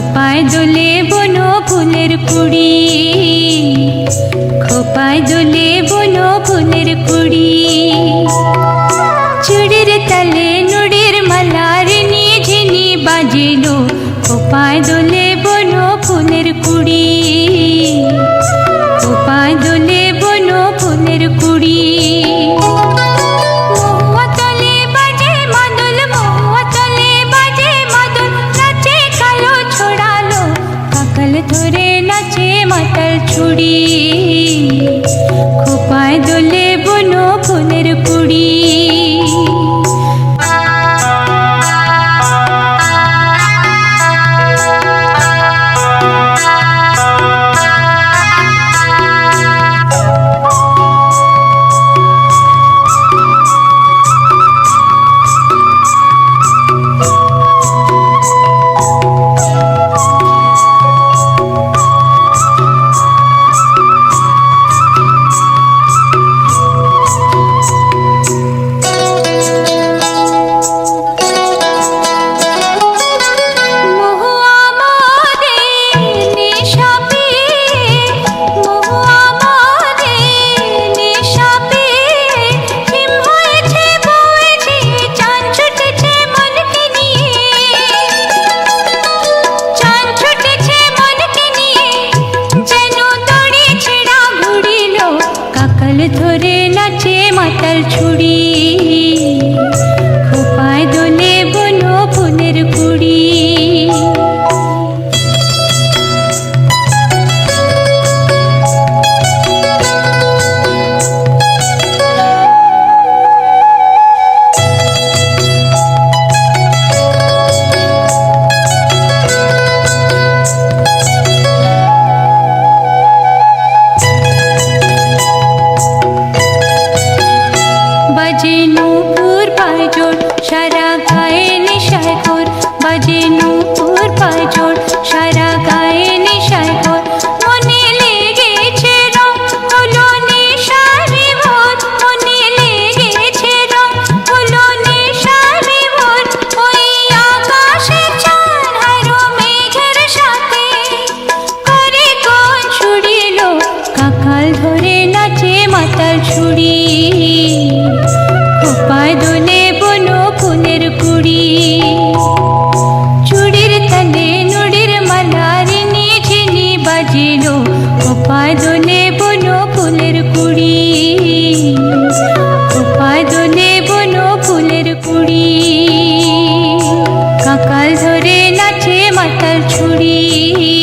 খোপায় দোলে বন ফুলের কুড়ি। খোপায় দোলে বন ফুলের কুড়ি। চুড়ির তালে নুড়ির মালার নিয়ে ঝিনি বাজিল। খোপায় দোলে বন ফুলের কুড়ি। ধরে নাচে মাতাল ছুড়ি খোপায় দোলে বনো মাতাল ছুড়ি সারা ছড়িয়ে